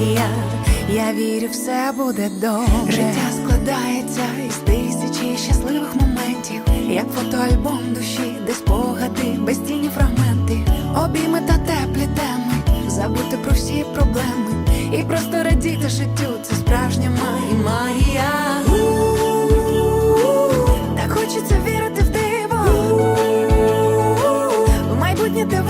магія. Я вірю, все буде добре. Життя складається із тисячі щасливих моментів, як фотоальбом душі, де спогади, безцінні фрагменти, обійми та теплі теми, забути про всі проблеми і просто радіти життю. Це справжня магія. Так хочеться вірити в диво, в майбутнє дивитись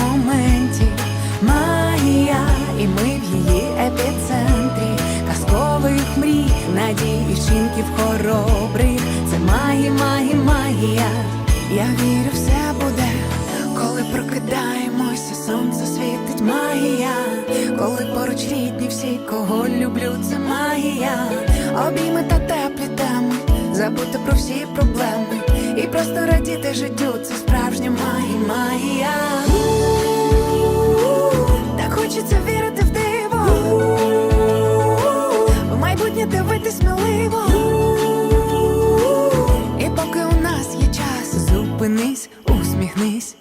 вчинків хоробрих. Це магія, магія, магія. Я вірю, все буде, коли прокидаємося, сонце світить магія, коли поруч рідні всі, кого люблю, це магія, обійми та теплі теми, забути про всі проблеми і просто радіти життю. Це справжня магія, магія. Майбутнє сміливо. І поки у нас є час, зупинись, усміхнись.